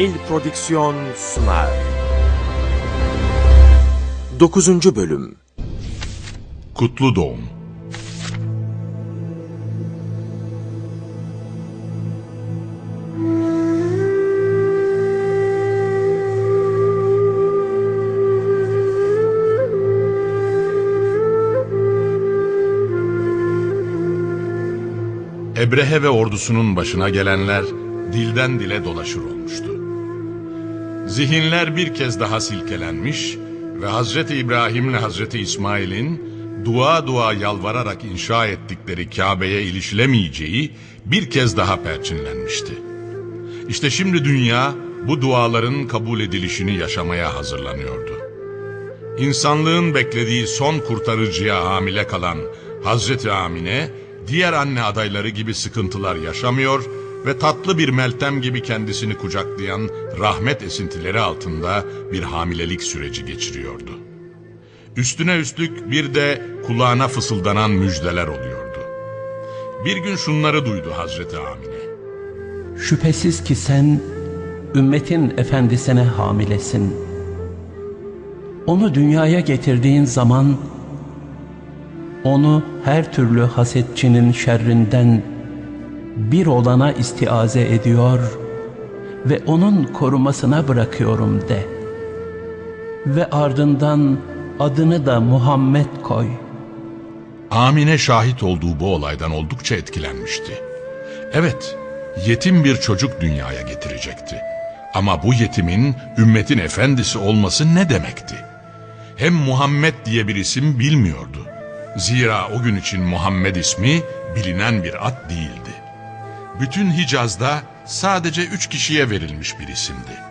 Nil Prodüksiyon sunar. 9. Bölüm Kutlu Doğum Ebrehe ve ordusunun başına gelenler dilden dile dolaşır olmuştu. Zihinler bir kez daha silkelenmiş ve Hazreti İbrahim ile Hazreti İsmail'in dua dua yalvararak inşa ettikleri Kabe'ye ilişilemeyeceği bir kez daha perçinlenmişti. İşte şimdi dünya bu duaların kabul edilişini yaşamaya hazırlanıyordu. İnsanlığın beklediği son kurtarıcıya hamile kalan Hazreti Amine, diğer anne adayları gibi sıkıntılar yaşamıyor ve tatlı bir meltem gibi kendisini kucaklayan rahmet esintileri altında bir hamilelik süreci geçiriyordu. Üstüne üstlük bir de kulağına fısıldanan müjdeler oluyordu. Bir gün şunları duydu Hazreti Amine. Şüphesiz ki sen ümmetin efendisine hamilesin. Onu dünyaya getirdiğin zaman onu her türlü hasetçinin şerrinden bir olana istiaze ediyor ve onun korumasına bırakıyorum de. Ve ardından adını da Muhammed koy. Amine şahit olduğu bu olaydan oldukça etkilenmişti. Evet, yetim bir çocuk dünyaya getirecekti. Ama bu yetimin ümmetin efendisi olması ne demekti? Hem Muhammed diye bir isim bilmiyordu. Zira o gün için Muhammed ismi bilinen bir ad değildi. Bütün Hicaz'da sadece üç kişiye verilmiş bir isimdi.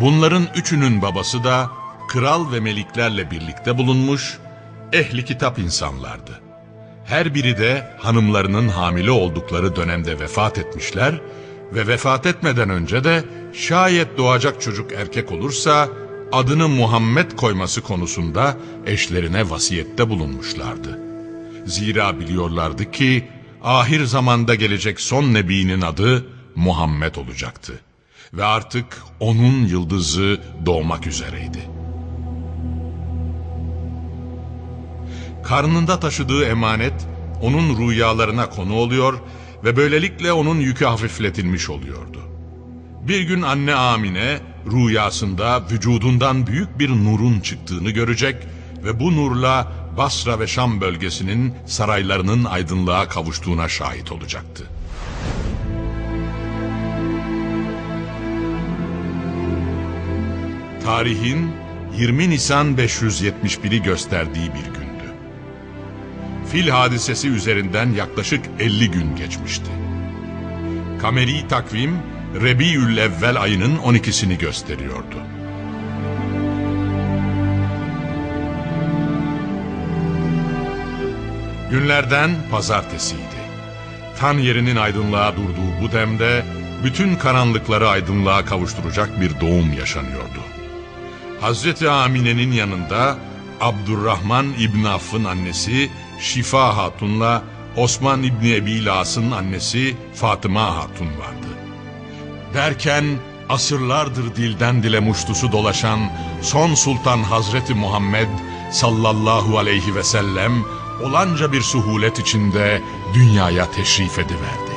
Bunların üçünün babası da kral ve meliklerle birlikte bulunmuş ehli kitap insanlardı. Her biri de hanımlarının hamile oldukları dönemde vefat etmişler ve vefat etmeden önce de şayet doğacak çocuk erkek olursa adını Muhammed koyması konusunda eşlerine vasiyette bulunmuşlardı. Zira biliyorlardı ki ahir zamanda gelecek son nebinin adı Muhammed olacaktı. Ve artık onun yıldızı doğmak üzereydi. Karnında taşıdığı emanet onun rüyalarına konu oluyor ve böylelikle onun yükü hafifletilmiş oluyordu. Bir gün anne Amine rüyasında vücudundan büyük bir nurun çıktığını görecek ve bu nurla Basra ve Şam bölgesinin saraylarının aydınlığa kavuştuğuna şahit olacaktı. Tarihin 20 Nisan 571'i gösterdiği bir gündü. Fil hadisesi üzerinden yaklaşık 50 gün geçmişti. Kameri takvim Rebiül Evvel ayının 12'sini gösteriyordu. Günlerden pazartesiydi. Tan yerinin aydınlığa durduğu bu demde bütün karanlıkları aydınlığa kavuşturacak bir doğum yaşanıyordu. Hazreti Amine'nin yanında Abdurrahman İbn Aff'ın annesi Şifa Hatun'la Osman İbni Ebi Las'ın annesi Fatıma Hatun vardı. Derken asırlardır dilden dile muştusu dolaşan son sultan Hazreti Muhammed sallallahu aleyhi ve sellem olanca bir suhulet içinde dünyaya teşrif ediverdi.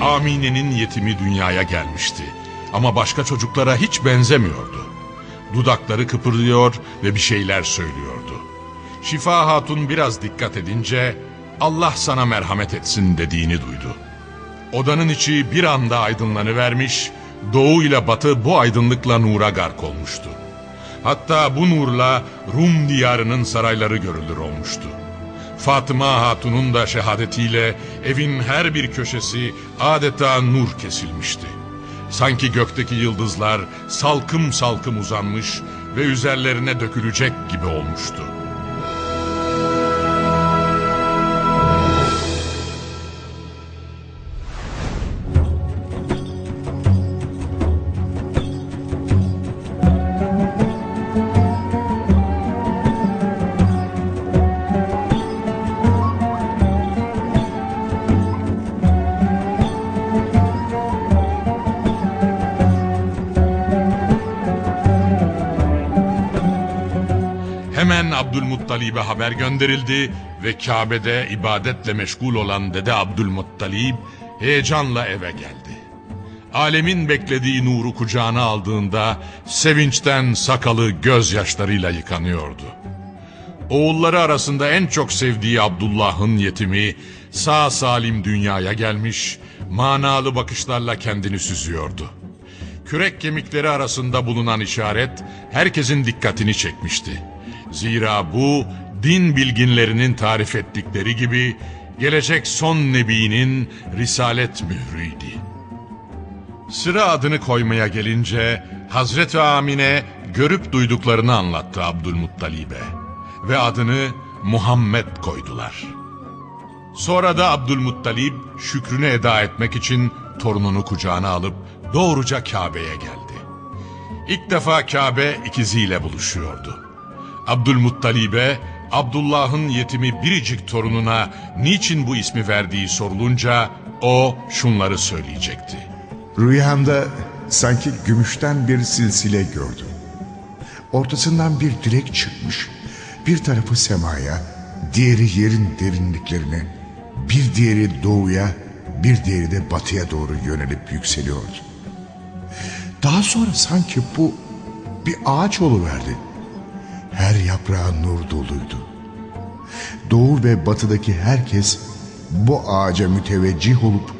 Amine'nin yetimi dünyaya gelmişti. Ama başka çocuklara hiç benzemiyordu. Dudakları kıpırdıyor ve bir şeyler söylüyordu. Şifa Hatun biraz dikkat edince Allah sana merhamet etsin dediğini duydu. Odanın içi bir anda aydınlanıvermiş, doğu ile batı bu aydınlıkla nura gark olmuştu. Hatta bu nurla Rum diyarının sarayları görülür olmuştu. Fatıma Hatun'un da şehadetiyle evin her bir köşesi adeta nur kesilmişti. Sanki gökteki yıldızlar salkım salkım uzanmış ve üzerlerine dökülecek gibi olmuştu. Abdülmuttalib'e haber gönderildi ve Kabe'de ibadetle meşgul olan Dede Abdülmuttalib heyecanla eve geldi. Alemin beklediği nuru kucağına aldığında sevinçten sakalı gözyaşlarıyla yıkanıyordu. Oğulları arasında en çok sevdiği Abdullah'ın yetimi sağ salim dünyaya gelmiş, manalı bakışlarla kendini süzüyordu. Kürek kemikleri arasında bulunan işaret herkesin dikkatini çekmişti. Zira bu din bilginlerinin tarif ettikleri gibi gelecek son nebinin risalet mührüydü. Sıra adını koymaya gelince Hazreti Amine görüp duyduklarını anlattı Abdülmuttalib'e ve adını Muhammed koydular. Sonra da Abdülmuttalib şükrünü eda etmek için torununu kucağına alıp doğruca Kabe'ye geldi. İlk defa Kabe ikiziyle buluşuyordu. Abdülmuttalib'e Abdullah'ın yetimi biricik torununa niçin bu ismi verdiği sorulunca o şunları söyleyecekti. Rüyamda sanki gümüşten bir silsile gördüm. Ortasından bir direk çıkmış. Bir tarafı semaya, diğeri yerin derinliklerine, bir diğeri doğuya, bir diğeri de batıya doğru yönelip yükseliyordu. Daha sonra sanki bu bir ağaç oluverdi. Her yaprağı nur doluydu. Doğu ve batıdaki herkes bu ağaca müteveccih olup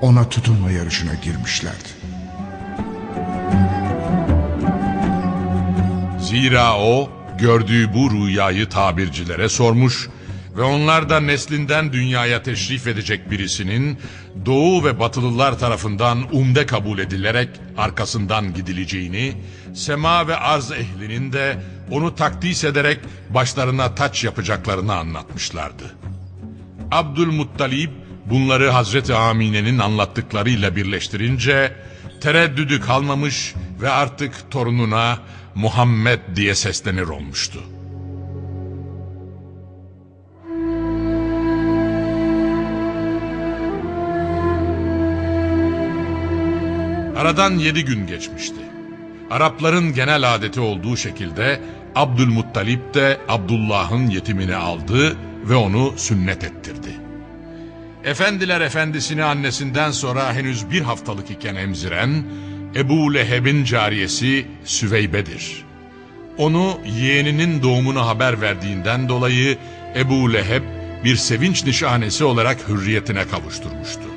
ona tutunma yarışına girmişlerdi. Zira o gördüğü bu rüyayı tabircilere sormuş ve onlar da neslinden dünyaya teşrif edecek birisinin doğu ve batılılar tarafından umde kabul edilerek arkasından gidileceğini, sema ve arz ehlinin de onu takdis ederek başlarına taç yapacaklarını anlatmışlardı. Abdülmuttalib bunları Hazreti Amine'nin anlattıklarıyla birleştirince tereddüdü kalmamış ve artık torununa Muhammed diye seslenir olmuştu. Aradan yedi gün geçmişti. Arapların genel adeti olduğu şekilde Abdülmuttalip de Abdullah'ın yetimini aldı ve onu sünnet ettirdi. Efendiler efendisini annesinden sonra henüz bir haftalık iken emziren Ebu Leheb'in cariyesi Süveybe'dir. Onu yeğeninin doğumunu haber verdiğinden dolayı Ebu Leheb bir sevinç nişanesi olarak hürriyetine kavuşturmuştu.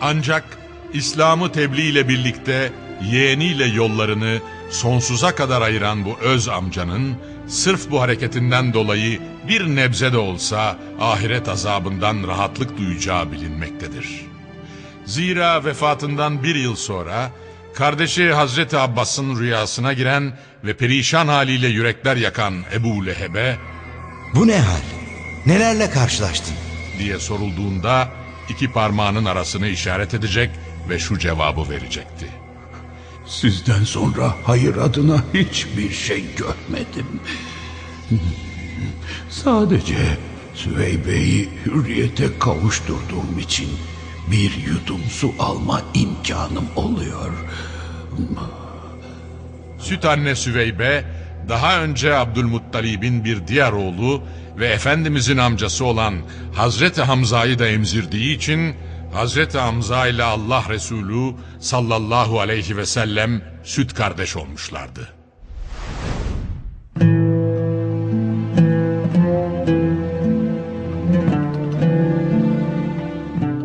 Ancak İslam'ı tebliğ ile birlikte yeğeniyle yollarını sonsuza kadar ayıran bu öz amcanın sırf bu hareketinden dolayı bir nebze de olsa ahiret azabından rahatlık duyacağı bilinmektedir. Zira vefatından bir yıl sonra kardeşi Hazreti Abbas'ın rüyasına giren ve perişan haliyle yürekler yakan Ebu Leheb'e Bu ne hal? Nelerle karşılaştın? diye sorulduğunda iki parmağının arasını işaret edecek ve şu cevabı verecekti. Sizden sonra hayır adına hiçbir şey görmedim. Sadece Süveybe'yi hürriyete kavuşturduğum için bir yudum su alma imkanım oluyor. Süt anne Süveybe daha önce Abdülmuttalib'in bir diğer oğlu ve Efendimizin amcası olan Hazreti Hamza'yı da emzirdiği için Hazreti Hamza ile Allah Resulü sallallahu aleyhi ve sellem süt kardeş olmuşlardı.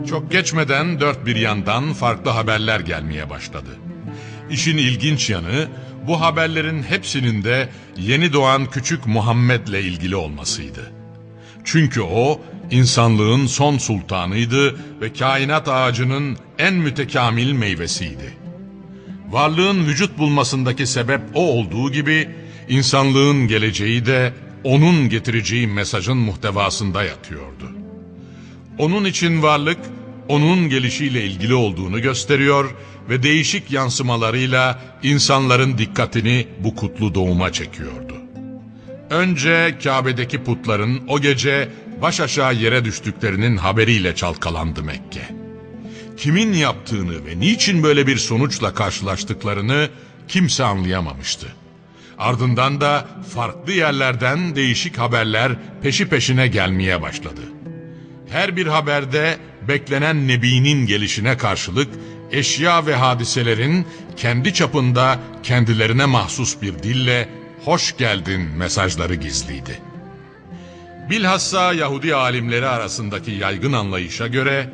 Çok geçmeden dört bir yandan farklı haberler gelmeye başladı. İşin ilginç yanı bu haberlerin hepsinin de yeni doğan küçük Muhammed'le ilgili olmasıydı. Çünkü o insanlığın son sultanıydı ve kainat ağacının en mütekamil meyvesiydi. Varlığın vücut bulmasındaki sebep o olduğu gibi insanlığın geleceği de onun getireceği mesajın muhtevasında yatıyordu. Onun için varlık onun gelişiyle ilgili olduğunu gösteriyor ve değişik yansımalarıyla insanların dikkatini bu kutlu doğuma çekiyordu. Önce Kabe'deki putların o gece baş aşağı yere düştüklerinin haberiyle çalkalandı Mekke. Kimin yaptığını ve niçin böyle bir sonuçla karşılaştıklarını kimse anlayamamıştı. Ardından da farklı yerlerden değişik haberler peşi peşine gelmeye başladı. Her bir haberde beklenen Nebi'nin gelişine karşılık eşya ve hadiselerin kendi çapında kendilerine mahsus bir dille hoş geldin mesajları gizliydi. Bilhassa Yahudi alimleri arasındaki yaygın anlayışa göre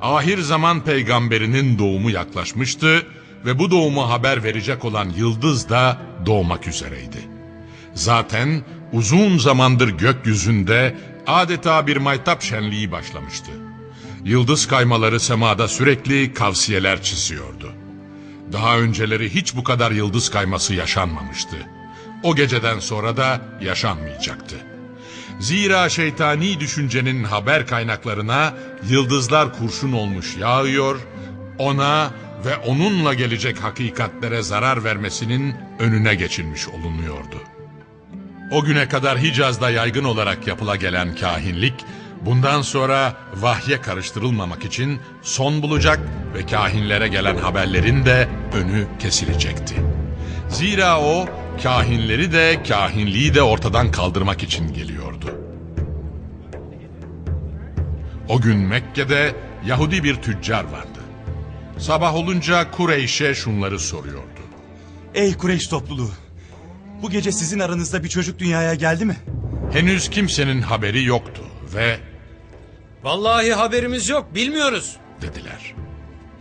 ahir zaman peygamberinin doğumu yaklaşmıştı ve bu doğumu haber verecek olan yıldız da doğmak üzereydi. Zaten uzun zamandır gökyüzünde adeta bir maytap şenliği başlamıştı. Yıldız kaymaları semada sürekli kavsiyeler çiziyordu. Daha önceleri hiç bu kadar yıldız kayması yaşanmamıştı. O geceden sonra da yaşanmayacaktı. Zira şeytani düşüncenin haber kaynaklarına yıldızlar kurşun olmuş yağıyor, ona ve onunla gelecek hakikatlere zarar vermesinin önüne geçilmiş olunuyordu. O güne kadar Hicaz'da yaygın olarak yapıla gelen kahinlik, bundan sonra vahye karıştırılmamak için son bulacak ve kahinlere gelen haberlerin de önü kesilecekti. Zira o, kahinleri de kahinliği de ortadan kaldırmak için geliyordu. O gün Mekke'de Yahudi bir tüccar vardı. Sabah olunca Kureyş'e şunları soruyordu. Ey Kureyş topluluğu! Bu gece sizin aranızda bir çocuk dünyaya geldi mi? Henüz kimsenin haberi yoktu ve Vallahi haberimiz yok, bilmiyoruz. dediler.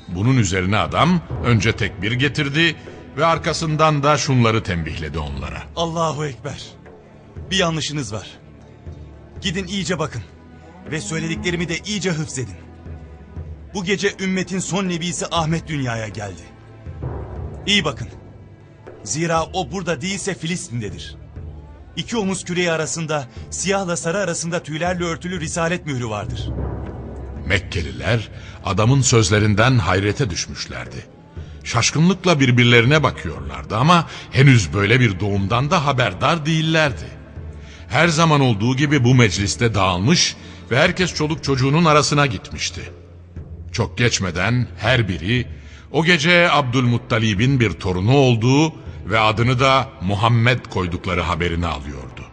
Bunun üzerine adam önce tekbir getirdi ve arkasından da şunları tembihledi onlara. Allahu Ekber. Bir yanlışınız var. Gidin iyice bakın. Ve söylediklerimi de iyice hıfzedin. Bu gece ümmetin son nebisi Ahmet dünyaya geldi. İyi bakın. Zira o burada değilse Filistin'dedir. İki omuz küreği arasında, siyahla sarı arasında tüylerle örtülü risalet mührü vardır. Mekkeliler adamın sözlerinden hayrete düşmüşlerdi. Şaşkınlıkla birbirlerine bakıyorlardı ama henüz böyle bir doğumdan da haberdar değillerdi. Her zaman olduğu gibi bu mecliste dağılmış ve herkes çoluk çocuğunun arasına gitmişti. Çok geçmeden her biri o gece Abdülmuttalib'in bir torunu olduğu ve adını da Muhammed koydukları haberini alıyordu.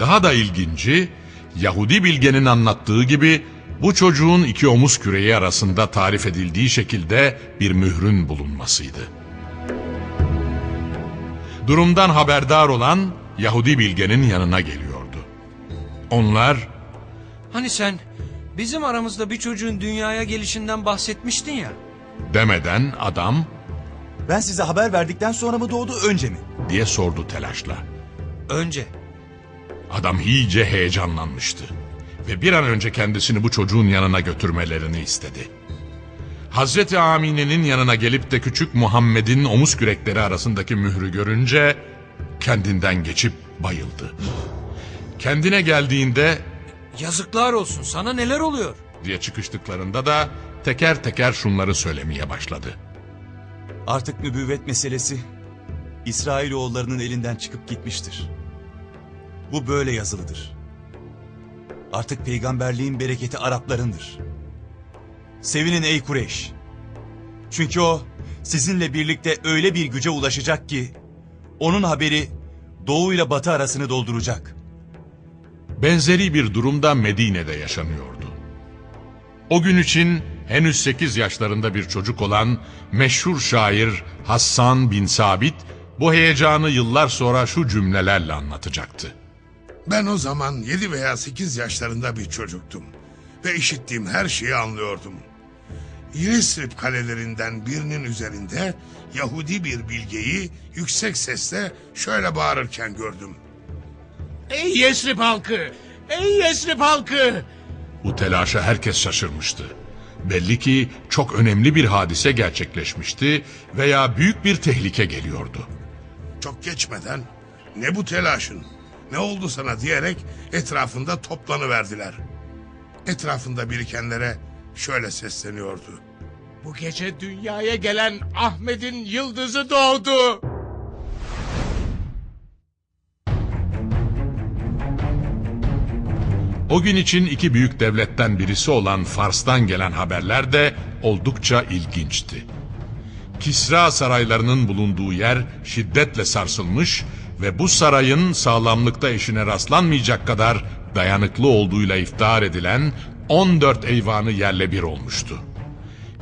Daha da ilginci, Yahudi bilgenin anlattığı gibi bu çocuğun iki omuz küreği arasında tarif edildiği şekilde bir mührün bulunmasıydı. Durumdan haberdar olan Yahudi bilgenin yanına geliyordu. Onlar Hani sen bizim aramızda bir çocuğun dünyaya gelişinden bahsetmiştin ya. demeden adam Ben size haber verdikten sonra mı doğdu önce mi? diye sordu telaşla. Önce. Adam iyice heyecanlanmıştı ve bir an önce kendisini bu çocuğun yanına götürmelerini istedi. Hazreti Amine'nin yanına gelip de küçük Muhammed'in omuz kürekleri arasındaki mührü görünce kendinden geçip bayıldı. Kendine geldiğinde Yazıklar olsun sana neler oluyor? diye çıkıştıklarında da teker teker şunları söylemeye başladı. Artık nübüvvet meselesi İsrailoğullarının elinden çıkıp gitmiştir. Bu böyle yazılıdır. Artık peygamberliğin bereketi Araplarındır. Sevinin ey Kureyş. Çünkü o sizinle birlikte öyle bir güce ulaşacak ki onun haberi doğu ile batı arasını dolduracak. Benzeri bir durumda Medine'de yaşanıyordu. O gün için henüz 8 yaşlarında bir çocuk olan meşhur şair Hassan bin Sabit bu heyecanı yıllar sonra şu cümlelerle anlatacaktı. Ben o zaman 7 veya 8 yaşlarında bir çocuktum ve işittiğim her şeyi anlıyordum. Yesrib kalelerinden birinin üzerinde Yahudi bir bilgeyi yüksek sesle şöyle bağırırken gördüm. Ey Yesrib halkı! Ey Yesrib halkı! Bu telaşa herkes şaşırmıştı. Belli ki çok önemli bir hadise gerçekleşmişti veya büyük bir tehlike geliyordu. Çok geçmeden ne bu telaşın ne oldu sana diyerek etrafında toplanıverdiler. Etrafında birikenlere şöyle sesleniyordu. Bu gece dünyaya gelen Ahmet'in yıldızı doğdu. O gün için iki büyük devletten birisi olan Fars'tan gelen haberler de oldukça ilginçti. Kisra saraylarının bulunduğu yer şiddetle sarsılmış ve bu sarayın sağlamlıkta eşine rastlanmayacak kadar dayanıklı olduğuyla iftihar edilen 14 eyvanı yerle bir olmuştu.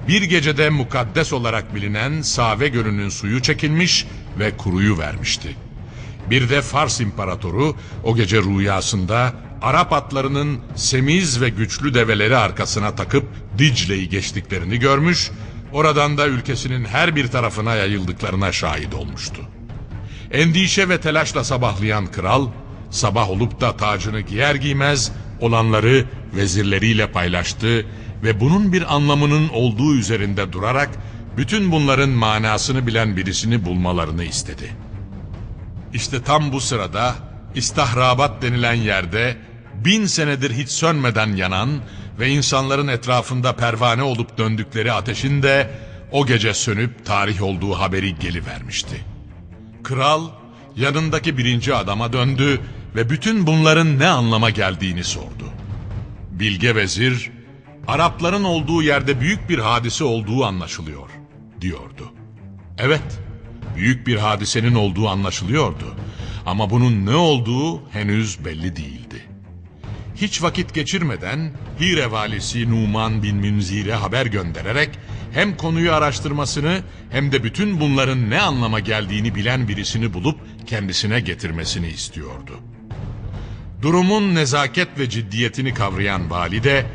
Bir gecede mukaddes olarak bilinen Save Gölü'nün suyu çekilmiş ve kuruyu vermişti. Bir de Fars İmparatoru o gece rüyasında Arap atlarının semiz ve güçlü develeri arkasına takıp Dicle'yi geçtiklerini görmüş, oradan da ülkesinin her bir tarafına yayıldıklarına şahit olmuştu. Endişe ve telaşla sabahlayan kral, sabah olup da tacını giyer giymez olanları vezirleriyle paylaştı ve bunun bir anlamının olduğu üzerinde durarak bütün bunların manasını bilen birisini bulmalarını istedi. İşte tam bu sırada İstahrabat denilen yerde bin senedir hiç sönmeden yanan ve insanların etrafında pervane olup döndükleri ateşin de o gece sönüp tarih olduğu haberi gelivermişti. Kral yanındaki birinci adama döndü ve bütün bunların ne anlama geldiğini sordu. Bilge vezir, Arapların olduğu yerde büyük bir hadise olduğu anlaşılıyor, diyordu. Evet, büyük bir hadisenin olduğu anlaşılıyordu. Ama bunun ne olduğu henüz belli değildi. Hiç vakit geçirmeden Hire valisi Numan bin Münzir'e haber göndererek hem konuyu araştırmasını hem de bütün bunların ne anlama geldiğini bilen birisini bulup kendisine getirmesini istiyordu. Durumun nezaket ve ciddiyetini kavrayan valide,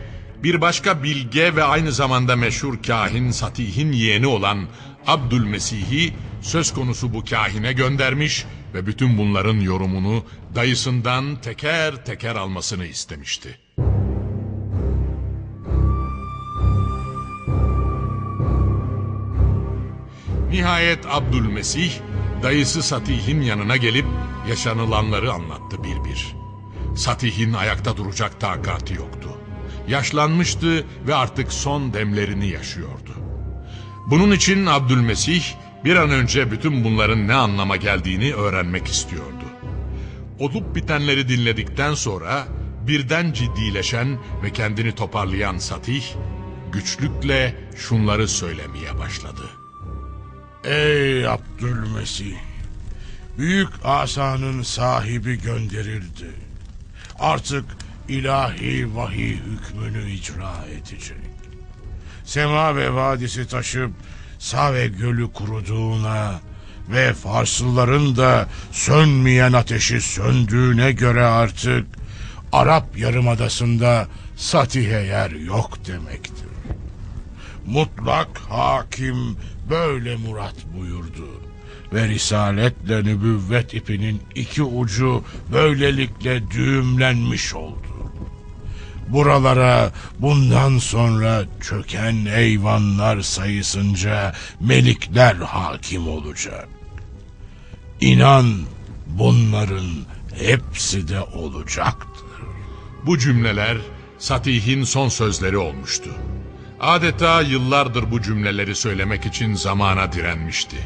bir başka bilge ve aynı zamanda meşhur kahin Satih'in yeğeni olan Abdülmesih'i söz konusu bu kahine göndermiş ve bütün bunların yorumunu dayısından teker teker almasını istemişti. Nihayet Abdülmesih dayısı Satih'in yanına gelip yaşanılanları anlattı bir bir. Satih'in ayakta duracak takati yoktu. Yaşlanmıştı ve artık son demlerini yaşıyordu. Bunun için Abdülmesih bir an önce bütün bunların ne anlama geldiğini öğrenmek istiyordu. Olup bitenleri dinledikten sonra birden ciddileşen ve kendini toparlayan Satih güçlükle şunları söylemeye başladı. Ey Abdülmesih! Büyük asanın sahibi gönderildi. Artık ilahi vahiy hükmünü icra edecek. Sema ve vadisi taşıp Save gölü kuruduğuna ve Farslıların da sönmeyen ateşi söndüğüne göre artık Arap Yarımadası'nda Satih'e yer yok demektir. Mutlak hakim böyle murat buyurdu. Ve risaletle nübüvvet ipinin iki ucu böylelikle düğümlenmiş oldu. Buralara bundan sonra çöken eyvanlar sayısınca melikler hakim olacak. İnan bunların hepsi de olacaktır. Bu cümleler Satih'in son sözleri olmuştu. Adeta yıllardır bu cümleleri söylemek için zamana direnmişti.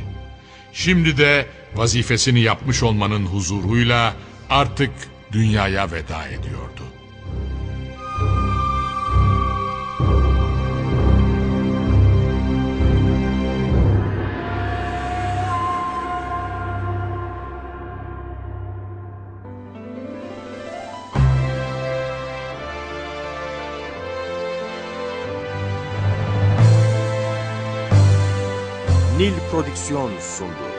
Şimdi de vazifesini yapmış olmanın huzuruyla artık dünyaya veda ediyordu. Nil Prodüksiyon sundu.